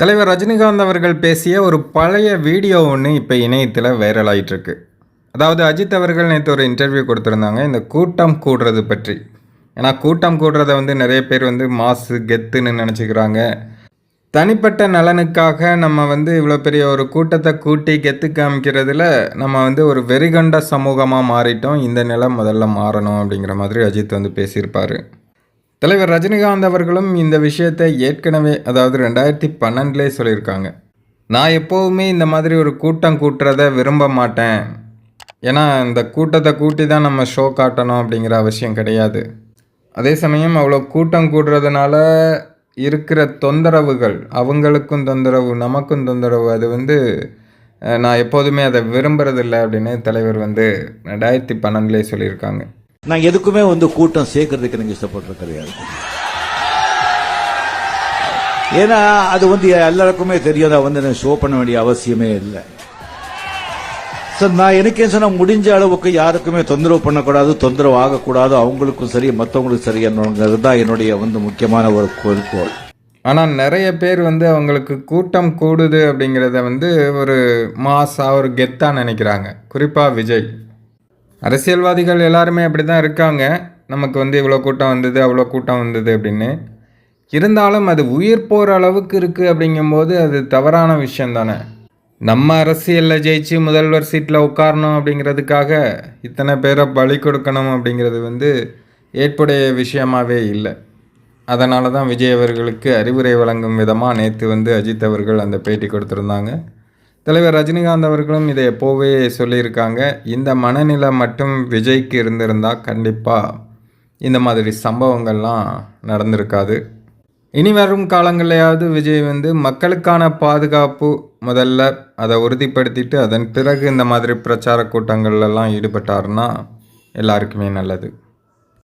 தலைவர் ரஜினிகாந்த் அவர்கள் பேசிய ஒரு பழைய வீடியோ ஒன்று இப்போ இணையத்தில் வைரல் ஆகிட்டுருக்கு அதாவது அஜித் அவர்கள் நேற்று ஒரு இன்டர்வியூ கொடுத்துருந்தாங்க இந்த கூட்டம் கூடுறது பற்றி. ஏன்னா கூட்டம் கூடுறத வந்து நிறைய பேர் வந்து மாசு கெத்துன்னு நினச்சிக்கிறாங்க. தனிப்பட்ட நலனுக்காக நம்ம வந்து இவ்வளோ பெரிய ஒரு கூட்டத்தை கூட்டி கெத்து காமிக்கிறதுல நம்ம வந்து ஒரு வெறிகண்ட சமூகமாக மாறிட்டோம். இந்த நிலை முதல்ல மாறணும் அப்படிங்கிற மாதிரி அஜித் வந்து பேசியிருப்பார். தலைவர் ரஜினிகாந்த் அவர்களும் இந்த விஷயத்தை ஏற்கனவே அதாவது ரெண்டாயிரத்தி பன்னெண்டுலேயே சொல்லியிருக்காங்க. நான் எப்போவுமே இந்த மாதிரி ஒரு கூட்டம் கூட்டுறதை விரும்ப மாட்டேன். ஏன்னா இந்த கூட்டத்தை கூட்டி தான் நம்ம ஷோ காட்டணும் அப்படிங்கிற அவசியம் கிடையாது. அதே சமயம் அவ்வளோ கூட்டம் கூடுறதுனால இருக்கிற தொந்தரவுகள் அவங்களுக்கும் தொந்தரவு நமக்கும் தொந்தரவு அது வந்து நான் எப்போதுமே அதை விரும்புறதில்லை அப்படின்னு தலைவர் வந்து ரெண்டாயிரத்தி பன்னெண்டுலேயே சொல்லியிருக்காங்க. நான் எதுக்குமே வந்து கூட்டம் சேர்க்கறதுக்கு எனக்கு இஷ்டப்படுறது கிடையாது ஏன்னா அது வந்து எல்லாருக்குமே தெரியும் வந்து நான் ஷோ பண்ண வேண்டிய அவசியமே இல்லை. சார் நான் எனக்கே சொன்னா முடிஞ்ச அளவுக்கு யாருக்குமே தொந்தரவு பண்ணக்கூடாது தொந்தரவு ஆகக்கூடாது அவங்களுக்கும் சரி மற்றவங்களுக்கும் சரி என்னங்கிறது தான் என்னுடைய வந்து முக்கியமான ஒரு குறிக்கோள். ஆனால் நிறைய பேர் வந்து அவங்களுக்கு கூட்டம் கூடுது அப்படிங்கிறத வந்து ஒரு மாசா ஒரு கெத்தாக நினைக்கிறாங்க. குறிப்பாக விஜய். அரசியல்வாதிகள் எல்லாருமே அப்படி தான் இருக்காங்க. நமக்கு வந்து இவ்வளோ கூட்டம் வந்தது அவ்வளோ கூட்டம் வந்தது அப்படின்னு. இருந்தாலும் அது உயிர் போகிற அளவுக்கு இருக்குது அப்படிங்கும்போது அது தவறான விஷயம் தானே. நம்ம அரசியலில் ஜெயிச்சு முதல்வர் சீட்டில் உட்காரணும் அப்படிங்கிறதுக்காக இத்தனை பேரை பலி கொடுக்கணும் அப்படிங்கிறது வந்து ஏற்புடைய விஷயமாவே இல்லை. அதனால தான் விஜய் அவர்களுக்கு அறிவுரை வழங்கும் விதமாக நேற்று வந்து அஜித் அவர்கள் அந்த பேட்டி கொடுத்துருந்தாங்க. தலைவர் ரஜினிகாந்த் அவர்களும் இதை எப்போவே சொல்லியிருக்காங்க. இந்த மனநிலை மட்டும் விஜய்க்கு இருந்திருந்தால் கண்டிப்பாக இந்த மாதிரி சம்பவங்கள்லாம் நடந்திருக்காது. இனி வரும் காலங்களையாவது விஜய் வந்து மக்களுக்கான பாதுகாப்பு முதல்ல அதை உறுதிப்படுத்திட்டு அதன் பிறகு இந்த மாதிரி பிரச்சார கூட்டங்கள்லாம் ஈடுபட்டாருன்னா எல்லாருக்குமே நல்லது.